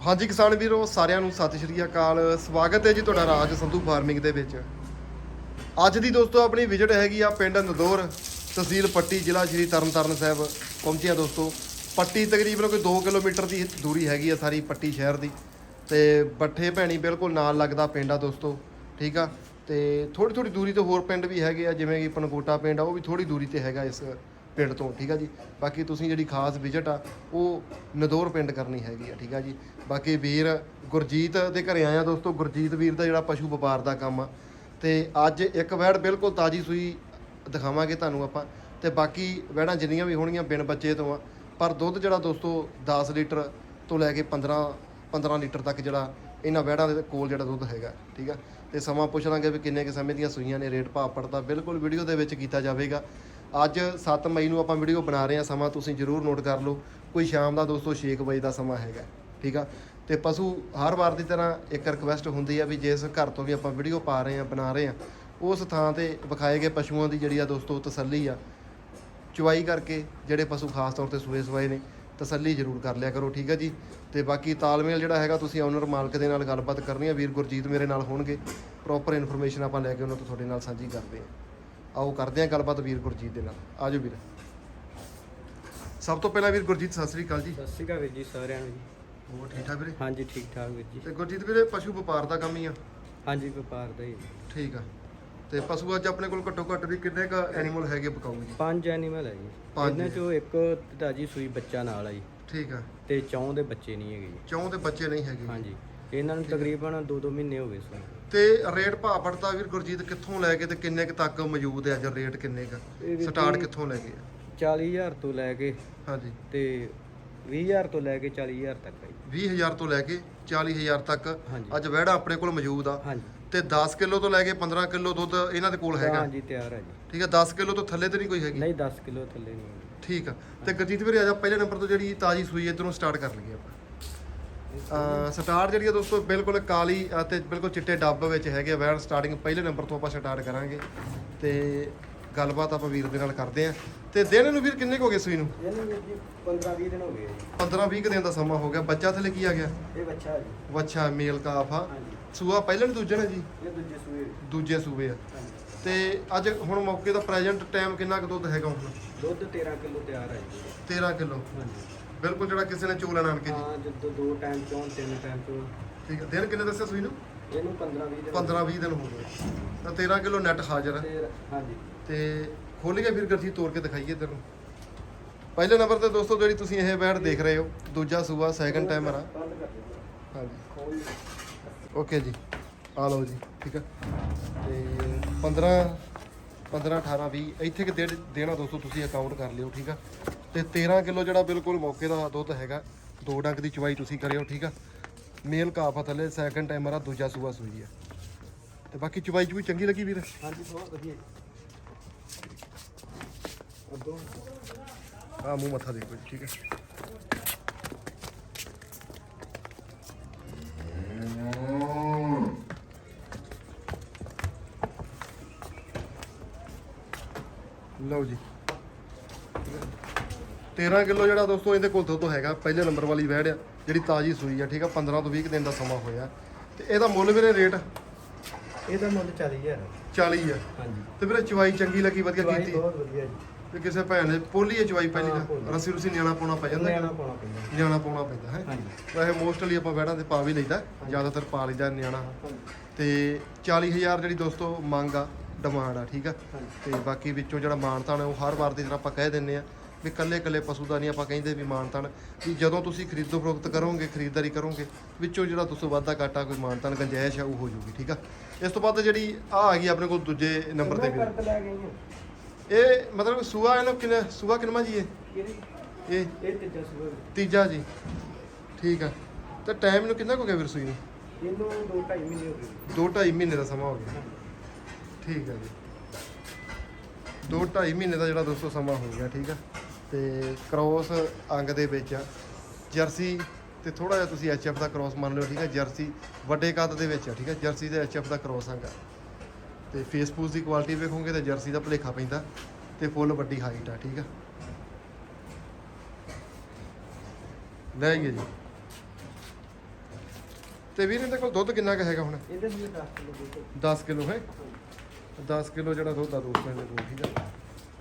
ਹਾਂਜੀ ਕਿਸਾਨ ਵੀਰੋ, ਸਾਰਿਆਂ ਨੂੰ ਸਤਿ ਸ਼੍ਰੀ ਅਕਾਲ। ਸਵਾਗਤ ਹੈ ਜੀ ਤੁਹਾਡਾ ਰਾਜ ਸੰਧੂ ਫਾਰਮਿੰਗ ਦੇ ਵਿੱਚ। ਅੱਜ ਦੀ ਦੋਸਤੋ ਆਪਣੀ ਵਿਜ਼ਿਟ ਹੈਗੀ ਆ ਪਿੰਡ ਨਦੌਰ, ਤਹਿਸੀਲ ਪੱਟੀ, ਜ਼ਿਲ੍ਹਾ ਸ਼੍ਰੀ ਤਰਨਤਾਰਨ ਸਾਹਿਬ। ਪਹੁੰਚਿਆ ਦੋਸਤੋ। ਪੱਟੀ ਤਕਰੀਬਨ ਕੋਈ 2 ਕਿਲੋਮੀਟਰ ਦੀ ਦੂਰੀ ਹੈਗੀ ਆ ਸਾਰੀ ਪੱਟੀ ਸ਼ਹਿਰ ਦੀ। ਤੇ ਬੱਠੇ ਭੈਣੀ ਬਿਲਕੁਲ ਨਾਲ ਲੱਗਦਾ ਪਿੰਡ ਆ ਦੋਸਤੋ, ਠੀਕ ਆ? ਤੇ ਥੋੜੀ ਥੋੜੀ ਦੂਰੀ ਤੇ ਹੋਰ ਪਿੰਡ ਵੀ ਹੈਗੇ ਆ, ਜਿਵੇਂ ਕਿ ਪਨਕੋਟਾ ਪਿੰਡ ਆ, ਉਹ ਵੀ ਥੋੜੀ ਦੂਰੀ ਤੇ ਹੈਗਾ ਇਸ ਪਿੰਡ ਤੋਂ, ਠੀਕ ਆ ਜੀ? ਬਾਕੀ ਤੁਸੀਂ ਜਿਹੜੀ ਖਾਸ ਵਿਜ਼ਿਟ ਆ, ਉਹ ਨਦੌਰ ਪਿੰਡ ਕਰਨੀ ਹੈਗੀ ਆ, ਠੀਕ ਆ ਜੀ? ਬਾਕੀ ਵੀਰ ਗੁਰਜੀਤ ਦੇ ਘਰੇ ਆਇਆ ਦੋਸਤੋ, ਗੁਰਜੀਤ ਵੀਰ ਦਾ ਜਿਹੜਾ ਪਸ਼ੂ ਵਪਾਰ ਦਾ ਕੰਮ ਆ। ਤੇ ਅੱਜ ਇੱਕ ਵੈੜ ਬਿਲਕੁਲ ਤਾਜੀ ਸੂਈ ਦਿਖਾਵਾਂਗੇ ਤੁਹਾਨੂੰ ਆਪਾਂ। ਤੇ ਬਾਕੀ ਵੈੜਾਂ ਜਿੰਨੀਆਂ ਵੀ ਹੋਣਗੀਆਂ ਬਿਨ ਬੱਚੇ ਤੋਂ ਆ, ਪਰ ਦੁੱਧ ਜਿਹੜਾ ਦੋਸਤੋ 10 ਲੀਟਰ ਤੋਂ ਲੈ ਕੇ 15 15 ਲੀਟਰ ਤੱਕ ਜਿਹੜਾ ਇਹਨਾਂ ਵੈੜਾਂ ਦੇ ਕੋਲ ਜਿਹੜਾ ਦੁੱਧ ਹੈਗਾ, ਠੀਕ ਆ? ਤੇ ਸਮਾਂ ਪੁੱਛ ਲਾਂਗੇ ਵੀ ਕਿੰਨੇ ਕੁ ਸਮੇਂ ਦੀਆਂ ਸੂਈਆਂ ਨੇ, ਰੇਟ ਭਾਅ ਪੜਦਾ, ਬਿਲਕੁਲ ਵੀਡੀਓ ਦੇ ਵਿੱਚ ਕੀਤਾ ਜਾਵੇਗਾ। ਅੱਜ 7 ਮਈ ਨੂੰ ਆਪਾਂ ਵੀਡੀਓ ਬਣਾ ਰਹੇ ਹਾਂ, ਸਮਾਂ ਤੁਸੀਂ ਜਰੂਰ ਨੋਟ ਕਰ ਲਓ। ਕੋਈ ਸ਼ਾਮ ਦਾ ਦੋਸਤੋ 6 ਵਜੇ ਦਾ ਸਮਾਂ ਹੈਗਾ, ਠੀਕ ਆ? ਤੇ ਪਸ਼ੂ ਹਰ ਵਾਰ ਦੀ ਤਰ੍ਹਾਂ ਇੱਕ ਰਿਕਵੈਸਟ ਹੁੰਦੀ ਆ ਵੀ ਜਿਸ ਘਰ ਤੋਂ ਵੀ ਆਪਾਂ ਵੀਡੀਓ ਪਾ ਰਹੇ ਹਾਂ, ਬਣਾ ਰਹੇ ਹਾਂ, ਉਸ ਥਾਂ ਤੇ ਵਿਖਾਏ ਗਏ ਪਸ਼ੂਆਂ ਦੀ ਜਿਹੜੀ ਆ ਦੋਸਤੋ ਤਸੱਲੀ ਆ। ਚੁਆਈ ਕਰਕੇ ਜਿਹੜੇ ਪਸ਼ੂ ਖਾਸ ਤੌਰ ਤੇ ਸੂਏ ਸਵਾਏ ਨੇ, ਤਸੱਲੀ ਜ਼ਰੂਰ ਕਰ ਲਿਆ ਕਰੋ, ਠੀਕ ਹੈ ਜੀ? ਤੇ ਬਾਕੀ ਤਾਲਮੇਲ ਜਿਹੜਾ ਹੈਗਾ, ਤੁਸੀਂ ਓਨਰ ਮਾਲਕ ਦੇ ਨਾਲ ਗੱਲਬਾਤ ਕਰਨੀ ਹੈ ਵੀਰ ਗੁਰਜੀਤ ਮੇਰੇ ਨਾਲ ਹੋਣਗੇ। ਪ੍ਰੋਪਰ ਇਨਫੋਰਮੇਸ਼ਨ ਆਪਾਂ ਲੈ ਕੇ ਉਹਨਾਂ ਤੋਂ ਤੁਹਾਡੇ ਨਾਲ ਸਾਂਝੀ ਕਰਦੇ ਹਾਂ। ਆਓ ਕਰਦੇ ਹਾਂ ਗੱਲਬਾਤ ਵੀਰ ਗੁਰਜੀਤ ਦੇ ਨਾਲ। ਆਜੋ ਵੀਰ। ਸਭ ਤੋਂ ਪਹਿਲਾਂ ਵੀਰ ਗੁਰਜੀਤ ਸਤਿ ਸ੍ਰੀ ਅਕਾਲ ਜੀ। ਸਤਿ ਸ਼੍ਰੀ ਅਕਾਲ ਵੀਰ ਜੀ ਸਾਰਿਆਂ ਨੂੰ ਜੀ। ਹੋਰ ਠੀਕ ਠਾਕ ਵੀਰੇ? ਹਾਂਜੀ ਠੀਕ ਠਾਕ ਵੀਰ ਜੀ। ਤੇ ਗੁਰਜੀਤ ਵੀਰੇ ਪਸ਼ੂ ਵਪਾਰ ਦਾ ਕੰਮ ਹੀ ਆ। ਹਾਂਜੀ ਵਪਾਰ ਦਾ ਹੀ ਠੀਕ ਆ। ਤੇ ਪਸ਼ੂ ਅੱਜ ਆਪਣੇ ਕੋਲ ਘੱਟੋ ਘੱਟ ਵੀ ਕਿੰਨੇ ਕ ਐਨੀਮਲ ਹੈਗੇ ਬਕਾਊ ਜੀ? ਪੰਜ ਐਨੀਮਲ ਹੈ ਜੀ। ਪੰਜ। ਇਹਨਾਂ ਚੋਂ ਇੱਕ ਤਾਜੀ ਸੂਈ ਬੱਚਾ ਨਾਲ ਆ ਜੀ। ਠੀਕ ਆ। ਤੇ ਚੌਂ ਦੇ ਬੱਚੇ ਨਹੀਂ ਹੈਗੇ ਜੀ। ਚੌਂ ਦੇ ਬੱਚੇ ਨਹੀਂ ਹੈਗੇ। ਹਾਂਜੀ। ਇਹਨਾਂ ਨੂੰ ਤਕਰੀਬਨ 2-2 ਮਹੀਨੇ ਹੋ ਗਏ ਸੂਈ ਤੇ ਰੇਟ ਭਾਅ ਪੜਤਾ ਵੀਰ ਗੁਰਜੀਤ ਕਿੱਥੋਂ ਲੈ ਕੇ ਤੇ ਕਿੰਨੇ ਕ ਤੱਕ ਮੌਜੂਦ ਹੈ ਅੱਜ ਰੇਟ ਕਿੰਨੇ ਕ? ਇਹ ਸਟਾਰਟ ਕਿੱਥੋਂ ਲੈ ਕੇ ਆ? 40000 ਤੋਂ ਲੈ ਕੇ ਹਾਂਜੀ। ਤੇ 20000 ਤੋਂ ਲੈ ਕੇ 40000 ਤੱਕ ਹੈ ਜੀ। 20000 ਤੋਂ ਲੈ ਕੇ 40000 ਤੱਕ ਹਾਂਜੀ। ਅੱਜ ਵਹਿੜਾ ਆਪਣੇ ਕੋਲ ਮੌਜੂਦ ਆ। ਹਾਂਜੀ। ਤੇ 10 ਕਿਲੋ ਤੋਂ ਲੈ ਕੇ 15 ਕਿਲੋ ਦੁੱਧ ਇਹਨਾਂ ਦੇ ਕੋਲ ਹੈਗਾ। ਹਾਂਜੀ ਤਿਆਰ ਹੈ ਜੀ। ਠੀਕ ਹੈ 10 ਕਿਲੋ ਤੋਂ ਥੱਲੇ ਤੇ ਨਹੀਂ ਕੋਈ ਹੈਗੀ? ਨਹੀਂ 10 ਕਿਲੋ ਥੱਲੇ ਨਹੀਂ। ਠੀਕ ਆ। ਤੇ ਗੁਰਜੀਤ ਵੀਰੇ ਆਜਾ ਪਹਿਲੇ ਨੰਬਰ ਤੋਂ ਜਿਹੜੀ ਤਾਜੀ ਸੂਈ ਇਧਰੋਂ ਸਟਾਰਟ ਕਰ ਲਈਏ ਆਪਾਂ। ਸਟਾਰਟ ਜਿਹੜੀ ਆ ਦੋਸਤੋ ਬਿਲਕੁਲ ਕਾਲੀ ਅਤੇ ਬਿਲਕੁਲ ਚਿੱਟੇ ਡੱਬ ਵਿੱਚ ਹੈਗੇ ਆ ਵੈਣ ਸਟਾਰਟਿੰਗ ਪਹਿਲੇ ਨੰਬਰ ਤੋਂ ਆਪਾਂ ਸਟਾਰਟ ਕਰਾਂਗੇ ਤੇ ਗੱਲਬਾਤ ਆਪਾਂ ਵੀਰ ਦੇ ਨਾਲ ਕਰਦੇ ਆ। ਤੇ ਦਿਨ ਨੂੰ ਵੀਰ ਕਿੰਨੇ ਕੁ ਹੋ ਗਏ ਸੂਈ ਨੂੰ? ਇਹਨੂੰ ਵੀਰ ਜੀ 15-20 ਦਿਨ ਹੋ ਗਏ ਜੀ। 15 20 ਦਿਨ ਦਾ ਸਮਾਂ ਹੋ ਗਿਆ। ਬੱਚਾ ਥੱਲੇ ਕੀ ਆ ਗਿਆ? ਇਹ ਬੱਚਾ ਹੈ ਜੀ। ਵੱਛਾ ਮੇਲ ਕਾਫ ਆ। ਹਾਂਜੀ। ਸੂਆ ਪਹਿਲੇ ਨੂੰ ਦੂਜੇ ਨੇ ਜੀ? ਇਹ ਦੂਜੇ ਸੂਏ ਦੂਜੇ ਸੂਬੇ ਆ। ਹਾਂਜੀ। ਤੇ ਅੱਜ ਹੁਣ ਮੌਕੇ ਦਾ ਪ੍ਰੈਜ਼ੈਂਟ ਟਾਈਮ ਕਿੰਨਾ ਕੁ ਦੁੱਧ ਹੈਗਾ ਹੁਣ? ਦੁੱਧ 13 ਕਿਲੋ ਤਿਆਰ ਹੈ ਜੀ। 13 ਕਿਲੋ। ਹਾਂਜੀ। ਬਿਲਕੁਲ ਜਿਹੜਾ ਕਿਸੇ ਨੇ ਚੋਲਾ ਨਾਨ ਕੇ ਜੀ। ਹਾਂ ਜਦੋਂ ਦੋ ਟਾਈਮ ਚੋਂ ਤਿੰਨ ਟਾਈਮ ਚੋਂ। ਠੀਕ ਹੈ ਦਿਨ ਕਿੰਨੇ ਦੱਸਿਆ ਸੂਈ ਨੂੰ ਇਹਨੂੰ 15 20 ਦਿਨ। 15 20 ਦਿਨ ਹੋ ਗਏ। ਤਾਂ 13 ਕਿਲੋ ਨੈਟ ਹਾਜ਼ਰ ਹੈ। ਤੇ ਹਾਂਜੀ। ਤੇ ਖੋਲੀਏ ਫਿਰ ਗਰਜੀ ਤੋੜ ਕੇ ਦਿਖਾਈਏ ਤੈਨੂੰ ਪਹਿਲੇ ਨੰਬਰ ਤੇ ਦੋਸਤੋ ਜਿਹੜੀ ਤੁਸੀਂ ਇਹ ਬੈਟ ਦੇਖ ਰਹੇ ਹੋ ਦੂਜਾ ਸੂਆ ਸੈਕੰਡ ਟਾਈਮਰ ਆ। ਬੰਦ ਕਰ ਦਿਓ ਹਾਂਜੀ। ਖੋਲ ਓਕੇ ਜੀ। ਆ ਲਓ ਜੀ ਠੀਕ ਹੈ। ਤੇ 15 15 18 20 ਇੱਥੇ ਕਿ ਡੇਢ ਦੇਣਾ ਦੋਸਤੋ ਤੁਸੀਂ ਅਕਾਊਂਟ ਕਰ ਲਿਓ ਠੀਕ ਆ? ਤੇ 13 ਕਿਲੋ ਜਿਹੜਾ ਬਿਲਕੁਲ ਮੌਕੇ ਦਾ ਦੁੱਧ ਹੈਗਾ ਦੋ ਡੰਗ ਦੀ ਚਵਾਈ ਤੁਸੀਂ ਕਰਿਓ ਠੀਕ ਆ? ਮੇਲ ਕਾਫਾ ਥੱਲੇ ਸੈਕੰਡ ਟਾਈਮਰ ਆ ਦੂਜਾ ਸੂਆ ਸੂਈ ਆ। ਤੇ ਬਾਕੀ ਚਵਾਈ ਚੂਈ ਚੰਗੀ ਲੱਗੀ ਵੀਰ? ਹਾਂਜੀ ਬਹੁਤ ਵਧੀਆ ਅੱਗੋਂ ਆ ਮੂੰਹ ਮੱਥਾ ਦੇਖੋ ਜੀ ਠੀਕ ਹੈ ਲਓ ਜੀ। 13 ਕਿਲੋ ਜਿਹੜਾ ਦੋਸਤੋ ਇਹਦੇ ਕੋਲ ਦੁੱਧ ਹੈਗਾ ਪਹਿਲੇ ਨੰਬਰ ਵਾਲੀ ਵਹਿੜ ਆ ਜਿਹੜੀ ਤਾਜੀ ਸੂਈ ਆ ਠੀਕ ਆ? 15 ਤੋਂ 20 ਕੁ ਦਿਨ ਦਾ ਸਮਾਂ ਹੋਇਆ। ਤੇ ਇਹਦਾ ਮੁੱਲ ਵੀਰੇ ਰੇਟ? ਇਹਦਾ ਮੁੱਲ 40000 40 ਆ। ਹਾਂਜੀ। ਤੇ ਵੀਰੇ ਚਵਾਈ ਚੰਗੀ ਲੱਗੀ ਵਧੀਆ ਕੀਤੀ? ਬਹੁਤ ਵਧੀਆ ਜੀ। ਤੇ ਕਿਸੇ ਭੈਣ ਨੇ ਪੋਲੀ ਚਵਾਈ ਪਹਿਲੀ ਦਾ। ਰਸੀ ਰੁਸੀ ਨਿਆਣਾ ਪਾਉਣਾ ਪੈ ਜਾਂਦਾ। ਨਿਆਣਾ ਪਾਉਣਾ ਪੈਂਦਾ। ਨਿਆਣਾ ਪਾਉਣਾ ਪੈਂਦਾ ਹੈ? ਵੈਸੇ ਮੋਸਟਲੀ ਆਪਾਂ ਵੈੜਾਂ ਤੇ ਪਾ ਵੀ ਲਈਦਾ ਜ਼ਿਆਦਾਤਰ ਪਾ ਲਈਦਾ ਨਿਆਣਾ। ਤੇ 40000 ਜਿਹੜੀ ਦੋਸਤੋ ਮੰਗ ਆ ਡਿਮਾਂਡ ਆ ਠੀਕ ਆ? ਤੇ ਬਾਕੀ ਵਿੱਚੋਂ ਜਿਹੜਾ ਮਾਨਤਾਨ ਹੈ ਉਹ ਹਰ ਵਾਰ ਦੀ ਤਰ੍ਹਾਂ ਆਪਾਂ ਕਹਿ ਦਿੰਨੇ ਆ ਵੀ ਕੱਲੇ ਕੱਲੇ ਪਸ਼ੂ ਦਾ ਨਹੀਂ ਆਪਾਂ ਕਹਿੰਦੇ ਵੀ ਮਾਨਤਾਨ। ਵੀ ਜਦੋਂ ਤੁਸੀਂ ਖਰੀਦੋ ਫਰੋਖਤ ਕਰੋਗੇ ਖਰੀਦਦਾਰੀ ਕਰੋਗੇ ਵਿੱਚੋਂ ਜਿਹੜਾ ਤੁਸੀਂ ਵਾਧਾ ਘਾਟਾ ਕੋਈ ਮਾਨਤਾਨ ਗੰਜਾਇਸ਼ ਆ ਉਹ ਹੋ ਜੂਗੀ ਠੀਕ ਆ? ਇਸ ਤੋਂ ਬਾਅਦ ਜਿਹੜੀ ਆ ਆ ਗਈ ਆਪਣੇ ਕੋਲ ਦੂਜੇ ਨੰਬਰ ਤੇ ਵੀ ਇਹ ਮਤਲਬ ਸੂਆ ਇਹਨੂੰ ਕਿੰਨਾ ਸੂਆ ਕਿੰਨਾ ਜੀ ਇਹ? ਇਹ? ਇਹ ਤੀਜਾ ਸੂਆ ਤੀਜਾ ਜੀ। ਠੀਕ ਆ। ਤੇ ਟਾਈਮ ਨੂੰ ਕਿੰਨਾ ਕੁ ਹੋ ਗਿਆ ਵੀਰ ਸੂਈ ਨੂੰ? ਇਹਨੂੰ 2.5 ਮਹੀਨੇ ਹੋ ਗਏ। ਦੋ ਢਾਈ ਮਹੀਨੇ ਦਾ ਸਮਾਂ ਹੋ ਗਿਆ। ਠੀਕ ਹੈ ਜੀ। ਦੋ ਢਾਈ ਮਹੀਨੇ ਦਾ ਜਿਹੜਾ ਦੋਸਤੋ ਸਮਾਂ ਹੋ ਗਿਆ ਠੀਕ ਆ। ਤੇ ਕ੍ਰੋਸ ਅੰਗ ਦੇ ਵਿੱਚ ਆ। ਜਰਸੀ ਤੇ ਥੋੜਾ ਜਿਹਾ ਤੁਸੀਂ ਐਚਐਫ ਦਾ ਕ੍ਰੋਸ ਮੰਨ ਲਿਓ ਠੀਕ ਹੈ ਜਰਸੀ ਵੱਡੇ ਕੱਦ ਦੇ ਵਿੱਚ ਆ ਠੀਕ ਹੈ ਜਰਸੀ ਤੇ ਐਚਐਫ ਦਾ ਕ੍ਰੋਸ ਅੰਗ ਆ। ਤੇ ਫੇਸਬੁੱਕ ਦੀ ਕੁਆਲਿਟੀ ਵੇਖੋਗੇ ਤੇ ਜਰਸੀ ਦਾ ਭਲੇਖਾ ਪੈਂਦਾ ਤੇ ਫੁੱਲ ਵੱਡੀ ਹਾਈਟ ਆ ਠੀਕ ਆ। ਲੈ ਆਈਏ ਜੀ। ਤੇ ਵੀਰ ਇਹਦੇ ਕੋਲ ਦੁੱਧ ਕਿੰਨਾ ਕੁ ਹੈਗਾ ਹੁਣ? ਇਹਦੇ ਲਈ 10 ਕਿਲੋ ਦੁੱਧ। 10 ਕਿਲੋ ਹੈ। 10 ਕਿਲੋ ਜਿਹੜਾ ਦੁੱਧ ਆ ਦੋਸਤਾਂ ਦੇ ਕੋਲ ਠੀਕ ਆ।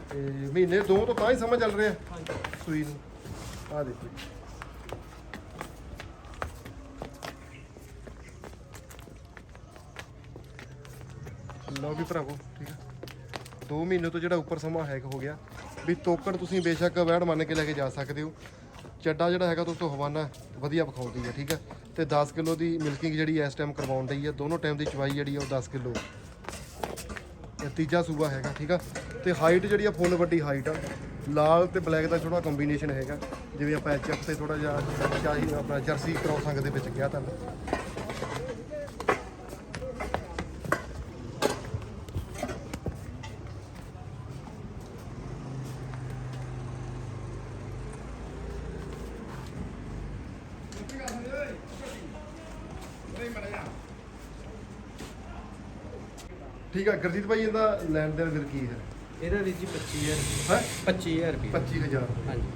ਤੇ ਮਹੀਨੇ ਦੋ ਤੋਂ ਤਾਂ ਹੀ ਸਮਝ ਚੱਲ ਰਿਹਾ। ਹਾਂਜੀ। ਸੂਈ ਨੂੰ। ਆ ਦੇਖੋ। ਜੀ। ਲਓ ਵੀ ਭਰਾਵੋ ਠੀਕ ਆ। 2 ਮਹੀਨੇ ਤੋਂ ਜਿਹੜਾ ਉੱਪਰ ਸਮਾਂ ਹੈਕ ਹੋ ਗਿਆ ਵੀ ਤੋਕੜ ਤੁਸੀਂ ਬੇਸ਼ੱਕ ਵੈੜ ਮੰਨ ਕੇ ਲੈ ਕੇ ਜਾ ਸਕਦੇ ਹੋ। ਚੱਡਾ ਜਿਹੜਾ ਹੈਗਾ ਦੋਸਤੋ ਹਵਾਨਾ ਵਧੀਆ ਵਿਖਾਉਂਦੀ ਹੈ ਠੀਕ ਹੈ ਤੇ 10 ਕਿਲੋ ਦੀ ਮਿਲਕਿੰਗ ਜਿਹੜੀ ਇਸ ਟਾਈਮ ਕਰਵਾਉਣ ਡਈ ਹੈ ਦੋਨੋਂ ਟਾਈਮ ਦੀ ਚਵਾਈ ਜਿਹੜੀ ਆ ਉਹ 10 ਕਿਲੋ। ਤੀਜਾ ਸੂਬਾ ਹੈਗਾ, ਠੀਕ ਆ? ਤੇ ਹਾਈਟ ਜਿਹੜੀ ਆ ਫੁੱਲ ਵੱਡੀ ਹਾਈਟ ਆ। ਲਾਲ ਤੇ ਬਲੈਕ ਦਾ ਥੋੜਾ ਕੰਬੀਨੇਸ਼ਨ ਹੈਗਾ। ਜਿਵੇਂ ਆਪਾਂ ਐਚਐਫ ਤੇ ਥੋੜਾ ਜਿਹਾ ਸ਼ਾਹੀ ਆਪਣਾ ਜਰਸੀ ਕ੍ਰੋਸਾਂਗ ਦੇ ਵਿੱਚ ਗਿਆ ਤੁਹਾਨੂੰ। ਠੀਕ ਆ ਗੁਰਜੀਤ ਭਾਈ ਇਹਦਾ ਲੈਣ ਦੇਣ ਫਿਰ ਕੀ ਹੈ? ਇਹਦਾ ਵੀਰ ਜੀ 25000 ਹੈ? 25000 ਰੁਪਏ। 25000 ਹਾਂਜੀ।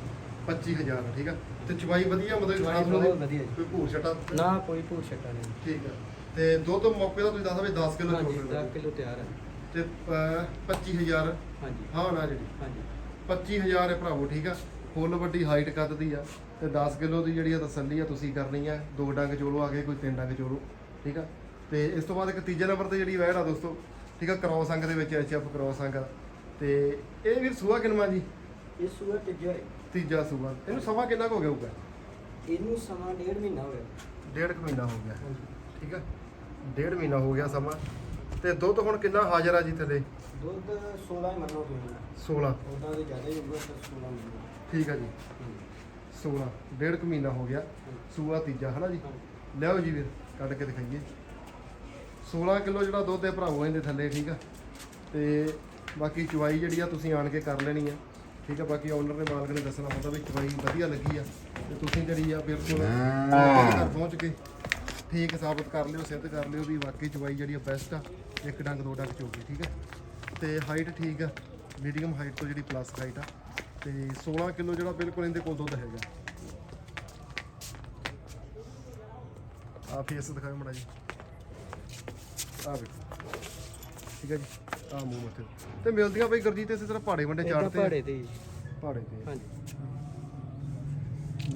25000 ਠੀਕ ਆ। ਤੇ ਚਵਾਈ ਵਧੀਆ ਮਤਲਬ ਚਵਾਈ ਖਾਣਾ ਬਹੁਤ ਥੋੜ੍ਹਾ ਵਧੀਆ ਜੀ। ਕੋਈ ਭੂਰ ਛਟਾ? ਨਾ ਕੋਈ ਭੂਰ ਛੱਟਾ ਨਹੀਂ। ਠੀਕ ਆ। ਤੇ ਦੁੱਧ ਮੌਕੇ ਦਾ ਤੁਸੀਂ ਦੱਸਦਾ ਵੀ 10 ਕਿਲੋ ਹਾਂਜੀ ਚੋਣ 10 ਕਿਲੋ ਤਿਆਰ ਹੈ ਤੇ ਅਹ, 25000 ਹਾਂਜੀ। ਹਾਂ ਨਾ ਜਿਹੜੀ ਹਾਂਜੀ। 25000 ਹੈ ਭਰਾਵੋ ਠੀਕ ਆ। ਫੁੱਲ ਵੱਡੀ ਹਾਈਟ ਕੱਦ ਦੀ ਆ। ਤੇ 10 ਕਿਲੋ ਦੀ ਜਿਹੜੀ ਆ ਤਸੱਲੀ ਆ ਤੁਸੀਂ ਕਰਨੀ ਆ। ਦੋ ਡੰਗ ਚੋਲੋ ਆ ਗਏ ਕੋਈ ਤਿੰਨ ਡੰਗ ਚੋਲੋ ਠੀਕ ਆ। ਤੇ ਇਸ ਤੋਂ ਬਾਅਦ ਇੱਕ ਤੀਜੇ ਨੰਬਰ ਤੇ ਜਿਹੜੀ ਵੈੜ ਆ ਦੋਸਤੋ ਠੀਕ ਆ ਕ੍ਰੋਸ ਅੰਗ ਦੇ ਵਿੱਚ ਐਚਐਫ ਕ੍ਰੋਸ ਅੰਗ ਤੇ ਇਹ ਵੀ ਸੂਆ ਕਿੰਨਵਾਂ ਜੀ? ਇਹ ਸੂਆ ਤੀਜਾ ਹੈ ਤੀਜਾ ਸੂਆ। ਇਹਨੂੰ ਸਮਾਂ ਕਿੰਨਾ ਕੁ ਹੋ ਗਿਆ ਹੋਊਗਾ? ਇਹਨੂੰ ਸਮਾਂ ਡੇਢ ਮਹੀਨਾ ਹੋਇਆ। ਡੇਢ ਕੁ ਮਹੀਨਾ ਹੋ ਗਿਆ। ਠੀਕ ਆ ਡੇਢ ਮਹੀਨਾ ਹੋ ਗਿਆ ਸਮਾਂ। ਤੇ ਦੁੱਧ ਹੁਣ ਕਿੰਨਾ ਹਾਜ਼ਰ ਆ ਜੀ ਥੱਲੇ? ਦੁੱਧ 16 ਹੀ ਮੰਨੋ ਤੁਸੀਂ। 16 ਉਹਦਾ ਦੇ ਜ਼ਿਆਦਾ ਹੀ ਹੋਊਗਾ ਤਾਂ 16 ਮੰਨੋ। ਠੀਕ ਆ ਜੀ। 16 ਡੇਢ ਕੁ ਮਹੀਨਾ ਹੋ ਗਿਆ। ਸੂਆ ਤੀਜਾ ਹਨਾ ਜੀ? ਲਿਆਓ ਜੀ ਵੀਰ ਕੱਢ ਕੇ ਦਿਖਾਈਏ। 16 ਕਿਲੋ ਜਿਹੜਾ ਦੁੱਧ ਹੈ ਭਰਾਵੋ ਇਹਦੇ ਥੱਲੇ ਠੀਕ ਆ? ਤੇ ਬਾਕੀ ਚਵਾਈ ਜਿਹੜੀ ਆ ਤੁਸੀਂ ਆਣ ਕੇ ਕਰ ਲੈਣੀ ਆ ਠੀਕ ਆ? ਬਾਕੀ ਓਨਰ ਨੇ ਮਾਲਕ ਨੇ ਦੱਸਣਾ ਹੁੰਦਾ ਵੀ ਚਵਾਈ ਵਧੀਆ ਲੱਗੀ ਆ। ਤੇ ਤੁਸੀਂ ਜਿਹੜੀ ਆ ਬਿਲਕੁਲ ਘਰ ਪਹੁੰਚ ਕੇ ਠੀਕ ਸਾਬਤ ਕਰ ਲਿਓ ਸਿੱਧ ਕਰ ਲਿਓ ਵੀ ਵਾਕਈ ਚਵਾਈ ਜਿਹੜੀ ਆ ਬੈਸਟ ਆ ਇੱਕ ਡੰਗ ਦੋ ਡੰਗ ਚੋਗੀ ਠੀਕ ਆ? ਤੇ ਹਾਈਟ ਠੀਕ ਆ ਮੀਡੀਅਮ ਹਾਈਟ ਤੋਂ ਜਿਹੜੀ ਪਲੱਸ ਹਾਈਟ ਆ। ਤੇ 16 ਕਿਲੋ ਜਿਹੜਾ ਬਿਲਕੁਲ ਇਹਦੇ ਕੋਲ ਦੁੱਧ ਹੈਗਾ। ਆ ਫੇਸ ਦਿਖਾਓ ਮੜਾ ਜੀ ਆ ਵੇਖੋ। ਠੀਕ ਹੈ ਜੀ ਆ ਮੂੰਹ ਮੱਥੇ ਤੇ। ਮਿਲਦੀਆਂ ਬਈ ਇਸੇ ਤਰ੍ਹਾਂ ਪਹਾੜੇ ਵੰਡੇ ਚਾੜਦੇ ਆ। ਤੇ ਤੇ। ਹਾਂਜੀ।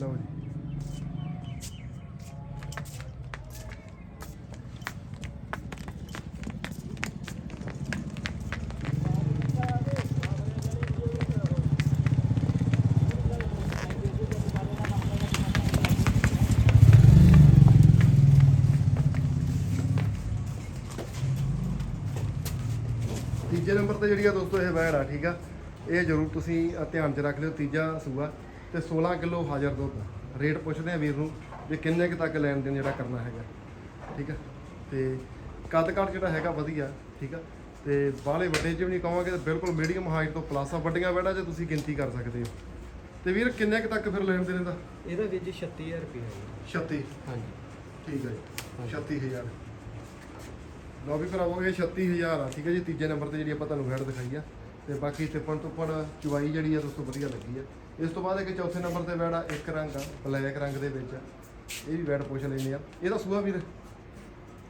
ਲਓ ਜੀ ਤੀਜੇ ਨੰਬਰ ਤੇ ਜਿਹੜੀ ਆ ਦੋਸਤੋ ਇਹ ਵੈੜ ਆ ਠੀਕ ਆ? ਇਹ ਜ਼ਰੂਰ ਤੁਸੀਂ ਧਿਆਨ 'ਚ ਰੱਖ ਲਿਓ ਤੀਜਾ ਸੂਆ। ਤੇ 16 ਕਿਲੋ ਹਾਜ਼ਰ ਦੁੱਧ। ਰੇਟ ਪੁੱਛਦੇ ਆ ਵੀਰ ਨੂੰ ਵੀ ਕਿੰਨੇ ਕੁ ਤੱਕ ਲੈਣ ਦੇਣ ਜਿਹੜਾ ਕਰਨਾ ਹੈਗਾ। ਠੀਕ ਆ? ਤੇ ਕੱਦ ਕਾਠ ਜਿਹੜਾ ਹੈਗਾ ਵਧੀਆ ਠੀਕ ਆ? ਤੇ ਬਾਹਲੇ ਵੱਡੇ ਚ ਵੀ ਨਹੀਂ ਕਹਾਂਗੇ ਤੇ ਬਿਲਕੁਲ ਮੀਡੀਅਮ ਹਾਈਟ ਤੋਂ ਪਲੱਸ ਆ। ਵੱਡੀਆਂ ਵੈੜਾਂ 'ਚ ਤੁਸੀਂ ਗਿਣਤੀ ਕਰ ਸਕਦੇ ਹੋ। ਤੇ ਵੀਰ ਕਿੰਨੇ ਕੁ ਤੱਕ ਫਿਰ ਲੈਣ ਦੇਣ ਦਾ? ਇਹਦਾ ਵੀਰ ਜੀ 36000 ਰੁਪਏ ਹੈ। 36 ਹਾਂਜੀ। ਠੀਕ ਹੈ ਜੀ। ਹਾਂਜੀ। 36000 ਲਓ ਵੀ ਭਰਾਵੋ ਇਹ 36000 ਆ ਠੀਕ ਹੈ ਜੀ? ਤੀਜੇ ਨੰਬਰ ਤੇ ਜਿਹੜੀ ਆਪਾਂ ਤੁਹਾਨੂੰ ਵੈਡ ਦਿਖਾਈ ਆ। ਤੇ ਬਾਕੀ ਤਿੱਪਣ ਤੁੱਪਣ ਚੁਵਾਈ ਜਿਹੜੀ ਆ ਦੋਸਤੋ ਵਧੀਆ ਲੱਗੀ ਆ। ਇਸ ਤੋਂ ਬਾਅਦ ਇੱਕ ਚੌਥੇ ਨੰਬਰ ਤੇ ਵੈੜ ਆ ਇੱਕ ਰੰਗ ਆ ਬਲੈਕ ਰੰਗ ਦੇ ਵਿੱਚ। ਇਹ ਵੀ ਵੈਡ ਪੁੱਛ ਲੈਂਦੇ ਆ। ਇਹਦਾ ਸੂਆ ਵੀਰ?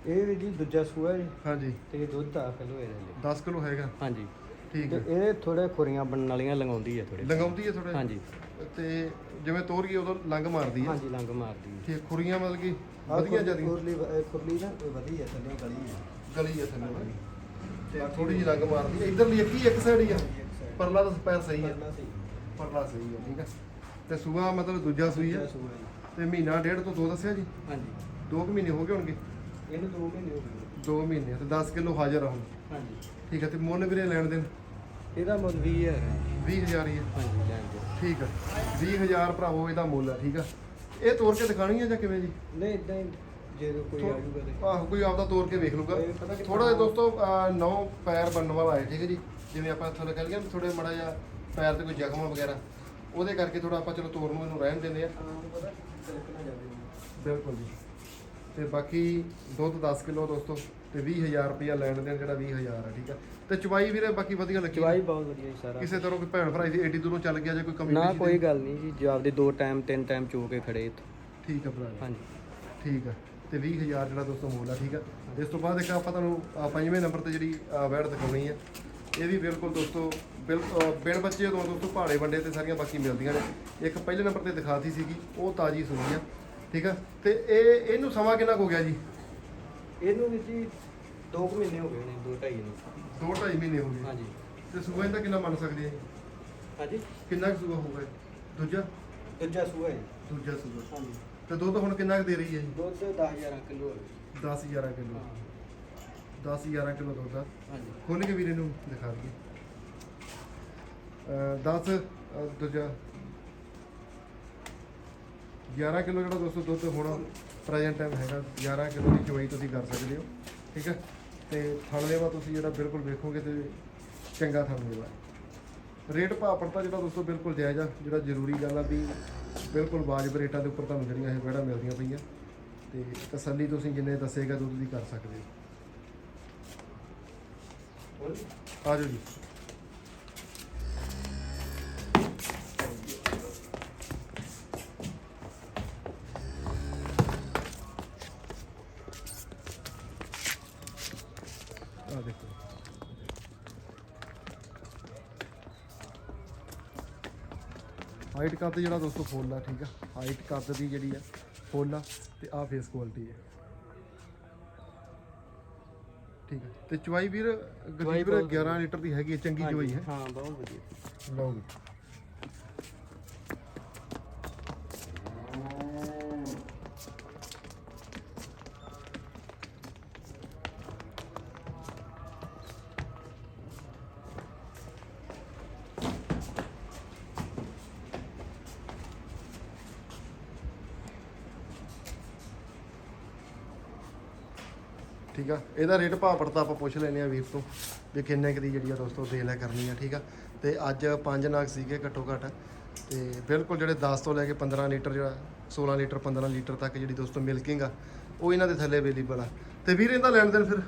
ਇਹ ਵੀਰ ਜੀ ਦੂਜਾ ਸੂਆ ਹੈ ਹਾਂਜੀ। ਤੇ ਦੁੱਧ ਆ ਕਿਲੋ ਇਹਦੇ ਲਈ। 10 ਕਿਲੋ ਹੈਗਾ। ਹਾਂਜੀ। ਠੀਕ ਹੈ ਇਹ ਥੋੜੇ ਖੁਰੀਆਂ ਬਣਨ ਵਾਲੀਆਂ ਲੰਗਾਉਂਦੀ ਹੈ ਥੋੜੇ ਲੰਗਾਉਂਦੀ ਹੈ ਥੋੜਾ ਹਾਂਜੀ। ਤੇ ਜਿਵੇਂ ਤੋਰ ਗਈ ਉਦੋਂ ਲੰਗ ਮਾਰਦੀ ਹੈ ਹਾਂਜੀ ਲੰਗ ਮਾਰਦੀ ਹੈ ਠੀਕ ਖੁਰੀਆਂ ਮਤਲਬ ਕਿ ਵਧੀਆ ਜਿਆਦੀ ਖੁਰਲੀ ਵ- ਖੁਰਲੀ ਨਾ ਵਧੀਆ ਥੱਲੇ ਗਲੀ ਹੈ ਗਲੀ ਹੈ ਥੱਲੇ ਵਾਲੀ। ਤੇ ਥੋੜੀ ਜਿਹੀ ਲੰਗ ਮਾਰਦੀ ਹੈ ਇਧਰਲੀ ਇੱਕ ਹੀ ਇੱਕ ਸਾਈਡ ਹੀ ਆ? ਪਰਲਾ ਦਾ ਪੈਰ ਸਹੀ ਹੈ ਪਰਲਾ ਸਹੀ ਪਰਲਾ ਸਹੀ ਹੈ ਠੀਕ ਹੈ ਤੇ ਸੂਆ ਮਤਲਬ ਦੂਜਾ ਸੂਈ ਸੂਆ ਹੈ। ਤੇ ਮਹੀਨਾ ਡੇਢ ਤੋਂ ਦੋ ਦੱਸਿਆ ਜੀ? ਹਾਂਜੀ। ਦੋ ਕੁ ਮਹੀਨੇ ਹੋ ਗਏ ਹੋਣਗੇ? ਇਹਨੂੰ 2 ਮਹੀਨੇ ਹੋ ਗਏ। ਦੋ ਮਹੀਨੇ ਤੇ 10 ਕਿਲੋ ਹਾਜ਼ਰ ਆ ਹੁਣ। ਹਾਂਜੀ। ਠੀਕ ਹੈ ਤੇ ਮੁੱਲ ਵੀਰੇ ਲੈਣ ਦੇਣ? ਇਹਦਾ ਮੁੱਲ 20000 ਹੈ 20000 ਹੀ ਹੈ ਹਾਂਜੀ ਲੈਣ ਦੇ ਠੀਕ ਹੈ 20000 ਭਰਾਵੋ ਇਹਦਾ ਮੁੱਲ ਹੈ ਠੀਕ ਹੈ ਇਹ ਤੋੜ ਕੇ ਦਿਖਾਣੀ ਹੈ ਜਾਂ ਕਿਵੇਂ ਜੀ? ਨਹੀਂ ਇਦਾਂ ਹੀ ਜੇ ਕੋਈ ਥੋ- ਆਜੂਗਾ ਤੇ। ਆਹੋ ਕੋਈ ਆਪਦਾ ਤੋੜ ਕੇ ਵੇਖ ਲੂਗਾ। ਥੋੜਾ ਜਿਹਾ ਦੋਸਤੋ ਨੌ ਪੈਰ ਬਣਨ ਵਾਲਾ ਹੈ ਠੀਕ ਹੈ ਜੀ? ਜਿਵੇਂ ਆਪਾਂ ਥੋੜਾ ਕਹਿ ਲਈਏ ਥੋੜੇ ਮੜਾ ਜਿਹਾ ਪੈਰ ਤੇ ਕੋਈ ਜ਼ਖਮ ਵਗੈਰਾ ਉਹਦੇ ਕਰਕੇ ਥੋੜਾ ਆਪਾਂ ਚਲੋ ਤੋੜ ਨੂੰ ਇਹਨੂੰ ਰਹਿਣ ਦਿੰਦੇ ਆ ਆਮ ਪਤਾ ਤਿਲਕ ਨਾ ਜਾਵੇ ਬਿਲਕੁਲ ਜੀ। ਤੇ ਬਾਕੀ ਦੁੱਧ 10 ਕਿਲੋ ਦੋਸਤੋ ਤੇ 20000 ਰੁਪਇਆ ਲੈਣ ਦੇਣ ਜਿਹੜਾ 20000 ਆ ਠੀਕ ਆ? ਤੇ ਚਵਾਈ ਵੀਰੇ ਬਾਕੀ ਵਧੀਆ ਲੱਗੀ। ਚਵਾਈ ਬਹੁਤ ਵਧੀਆ ਜੀ ਸਾਰਾ ਕਿਸੇ ਤਰ੍ਹਾਂ ਕੋਈ ਭੈਣ ਭਰਾ ਦੀ ਏਡੀ ਦੂਰੋਂ ਚੱਲ ਗਿਆ ਜੇ ਕੋਈ ਕਮੀ ਨਾ ਪੇਸ਼ੀ ਕੋਈ ਦੀ- ਗੱਲ ਨਹੀਂ ਜੀ। ਜਵਾਬ ਦੇ ਦੋ ਟਾਈਮ ਤਿੰਨ ਟਾਈਮ ਚੋ ਕੇ ਖੜੇ ਇੱਥੇ। ਠੀਕ ਆ ਭਰਾ ਜੀ, ਹਾਂਜੀ। ਠੀਕ ਆ। ਤੇ 20000 ਜਿਹੜਾ ਦੋਸਤੋ ਮੁੱਲ ਆ ਠੀਕ ਆ। ਇਸ ਤੋਂ ਬਾਅਦ ਇੱਕ ਆਪਾਂ ਤੁਹਾਨੂੰ ਪੰਜਵੇਂ ਨੰਬਰ ਤੇ ਜਿਹੜੀ ਵੈੜ ਦਿਖਾਉਣੀ ਆ। ਇਹ ਵੀ ਬਿਲਕੁਲ ਦੋਸਤੋ ਬਿਲਕੁਲ ਬਿਨ ਬੱਚੇ ਤੋਂ ਦੋਸਤੋ ਪਹਾੜੇ ਵੰਡੇ ਤੇ ਸਾਰੀਆਂ ਬਾਕੀ ਮਿਲਦੀਆਂ ਨੇ। ਇੱਕ ਪਹਿਲੇ ਨੰਬਰ ਤੇ ਦਿਖਾਤੀ ਸੀਗੀ ਉਹ ਤਾਜੀ ਸੂਈ ਆ ਠੀਕ ਆ। ਤੇ ਇਹ ਇਹਨੂੰ ਸਮਾਂ ਕਿੰਨਾ ਕੁ ਹੋ ਗਿਆ ਜੀ? ਇਹਨੂੰ ਵੀ ਜੀ 2 ਮਹੀਨੇ ਹੋ ਗਏ ਨੇ 2 2.5 ਨੂੰ। 2.5 ਮਹੀਨੇ ਹੋ ਗਏ। ਹਾਂਜੀ। ਤੇ ਸੂਆ ਇਹਦਾ ਕਿੰਨਾ ਮੰਨ ਸਕਦੇ ਆ ਹਾਂਜੀ। ਕਿੰਨਾ ਕੁ ਸੂਆ ਹੋਊਗਾ ਇਹ? ਦੂਜਾ? ਦੂਜਾ ਸੂਆ ਹੈ। ਦੂਜਾ ਸੂਆ। ਹਾਂਜੀ। ਤੇ ਦੁੱਧ ਹੁਣ ਕਿੰਨਾ ਕੁ ਦੇ ਰਹੀ ਹੈ ਜੀ? ਦੁੱਧ 10000 ਕਿਲੋ ਹੈ। 10 11 ਕਿਲੋ। 10 11 ਕਿਲੋ ਦੁੱਧ ਆ। ਹਾਂਜੀ। ਖੋਲ ਕੇ ਵੀਰੇ ਨੂੰ ਦਿਖਾ ਦਈਏ। ਅ 10 ਦੂਜਾ। 11 ਕਿਲੋ ਜਿਹੜਾ ਦੋਸਤੋ ਦੁੱਧ ਹੁਣ ਪ੍ਰੈਜ਼ੈਂਟ ਟਾਈਮ ਹੈਗਾ। 11 ਕਿਲੋ ਦੀ ਚੋਈ ਤੁਸੀਂ ਕਰ ਸਕਦੇ ਹੋ। ਠੀਕ ਹੈ ਤੇ ਥਣ ਲੈਵਾ ਤੁਸੀਂ ਜਿਹੜਾ ਬਿਲਕੁਲ ਵੇਖੋਗੇ ਤੇ ਚੰਗਾ ਥਣ ਲੈਵਾ ਰੇਟ ਭਾਅ ਪੜਤਾ ਜਿਹੜਾ ਦੋਸਤੋ ਬਿਲਕੁਲ ਜਾਇਜ਼ ਆ। ਜਿਹੜਾ ਜ਼ਰੂਰੀ ਗੱਲ ਆ ਵੀ ਬਿਲਕੁਲ ਵਾਜਬ ਰੇਟਾਂ ਦੇ ਉੱਪਰ ਤੁਹਾਨੂੰ ਜਿਹੜੀਆਂ ਇਹ ਵੜਾ ਮਿਲਦੀਆਂ ਪਈਆਂ। ਤੇ ਤਸੱਲੀ ਤੁਸੀਂ ਜਿੰਨੇ ਦੱਸੇਗਾ ਦੁੱਧ ਦੀ ਕਰ ਸਕਦੇ ਹੋ। ਆ ਜਾਓ ਜੀ। ਹਾਈਟ ਕੱਦ ਜਿਹੜਾ ਦੋਸਤੋ ਫੁੱਲ ਆ ਠੀਕ ਆ? ਹਾਈਟ ਕੱਦ ਦੀ ਜਿਹੜੀ ਆ ਫੁੱਲ ਆ ਤੇ ਆ ਫੇਸ ਕੁਆਲਿਟੀ ਹੈ ਠੀਕ ਹੈ ਤੇ ਚਵਾਈ ਵੀਰ ਗਰੀਬ ਵੀਰ ਬਹੁਤ 11 ਲੀਟਰ ਦੀ ਹੈਗੀ ਚੰਗੀ ਚਵਾਈ ਹੈ। ਹਾਂ ਬਹੁਤ ਵਧੀਆ। ਲਓ ਜੀ। ਠੀਕ ਆ? ਇਹਦਾ ਰੇਟ ਭਾਅ ਪੜਤਾ ਆਪਾਂ ਪੁੱਛ ਲੈਨੇ ਆ ਵੀਰ ਤੋਂ ਵੀ ਕਿੰਨੇ ਕੁ ਦੀ ਜਿਹੜੀ ਆ ਦੋਸਤੋ ਦੇ ਲੈ ਕਰਨੀ ਆ ਠੀਕ ਆ? ਤੇ ਅੱਜ ਪੰਜ ਨਾਗ ਸੀਗੇ ਘੱਟੋ ਘੱਟ ਤੇ ਬਿਲਕੁਲ ਜਿਹੜੇ 10 ਤੋਂ ਲੈ ਕੇ 15 ਲੀਟਰ ਜਿਹੜਾ 16 ਲੀਟਰ 15 ਲੀਟਰ ਤੱਕ ਜਿਹੜੀ ਦੋਸਤੋ ਮਿਲਕਿੰਗ ਆ ਉਹ ਇਹਨਾਂ ਦੇ ਥੱਲੇ ਅਵੇਲੇਬਲ ਆ। ਤੇ ਵੀਰ ਇਹਦਾ ਲੈਣ ਦੇਣ ਫਿਰ?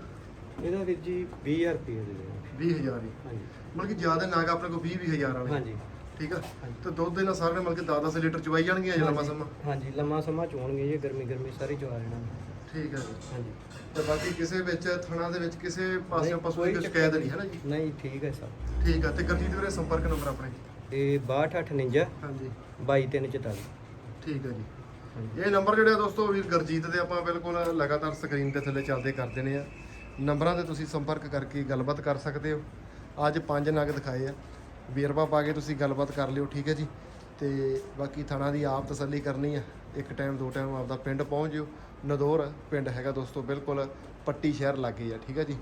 ਇਹਦਾ ਵੀਰ ਜੀ 20000 ਰੁਪਏ ਦੇ ਦਿਓ। 20000 ਹੀ। ਹਾਂਜੀ। ਮਤਲਬ ਕਿ ਜ਼ਿਆਦਾ ਨਾਗ ਆਪਣੇ ਕੋਲ 20 20000 ਵਾਲੇ। ਹਾਂਜੀ। ਠੀਕ ਆ। ਤੇ ਦੁੱਧ ਦੇ ਨਾਲ ਸਾਰੇ ਮਿਲ ਕੇ 10-10 ਲੀਟਰ ਚਵਾਈ ਜਾਣਗੀਆਂ ਜਿਹੜਾ ਹਾਂਜੀ, ਮਸਮ ਹਾਂਜੀ ਲੰਮਾ ਸਮਾਂ ਚੋਣਗੇ ਜੀ ਗਰਮੀ ਗਰਮੀ ਸਾਰੀ ਚਵਾ ਲੈਣਾ। ਠੀਕ ਆ ਜੀ ਹਾਂਜੀ। ਤੇ ਬਾਕੀ ਕਿਸੇ ਵਿੱਚ ਥਣਾ ਦੇ ਵਿੱਚ ਕਿਸੇ ਪਾਸੇ ਪਸ਼ੂ ਦੀ ਕੋਈ ਸ਼ਿਕਾਇਤ ਨਹੀਂ ਹੈ ਨਾ ਜੀ? ਨਹੀਂ ਠੀਕ ਹੈ ਸਰ। ਠੀਕ ਆ ਤੇ ਗੁਰਜੀਤ ਵੀਰੇ ਸੰਪਰਕ ਨੰਬਰ ਆਪਣੇ? ਇਹ 6259 ਹਾਂਜੀ। 22344 ਠੀਕ ਹੈ ਜੀ। ਇਹ ਨੰਬਰ ਜਿਹੜੇ ਆ ਦੋਸਤੋ ਵੀਰ ਗੁਰਜੀਤ ਦੇ ਆਪਾਂ ਬਿਲਕੁਲ ਲਗਾਤਾਰ ਸਕਰੀਨ ਤੇ ਥੱਲੇ ਚੱਲਦੇ ਕਰ ਦੇਣੇ ਆ। ਨੰਬਰਾਂ ਤੇ ਤੁਸੀਂ ਸੰਪਰਕ ਕਰਕੇ ਗੱਲਬਾਤ ਕਰ ਸਕਦੇ ਹੋ। ਅੱਜ ਪੰਜ ਨਗ ਦਿਖਾਏ ਆ। ਵੇਰਵਾ ਪਾ ਕੇ ਤੁਸੀਂ ਗੱਲਬਾਤ ਕਰ ਲਿਓ ਠੀਕ ਹੈ ਜੀ। ਤੇ ਬਾਕੀ ਥਾਣਾ ਦੀ ਆਪ ਤਸੱਲੀ ਕਰਨੀ ਆ। ਇੱਕ ਟਾਈਮ ਦੋ ਟਾਈਮ ਆਪਦਾ ਪਿੰਡ ਪਹੁੰਚ ਜਿਓ। ਨਦੌਰ ਪਿੰਡ ਹੈਗਾ ਦੋਸਤੋ, ਬਿਲਕੁਲ ਪੱਟੀ ਸ਼ਹਿਰ ਲੱਗੇ ਆ, ਠੀਕ ਹੈ ਜੀ।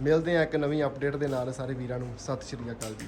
ਮਿਲਦੇ ਆ ਇੱਕ ਨਵੀਂ ਅਪਡੇਟ ਦੇ ਨਾਲ ਸਾਰੇ ਵੀਰਾਂ ਨੂੰ। ਸਤਿ ਸ਼੍ਰੀ ਅਕਾਲ ਜੀ।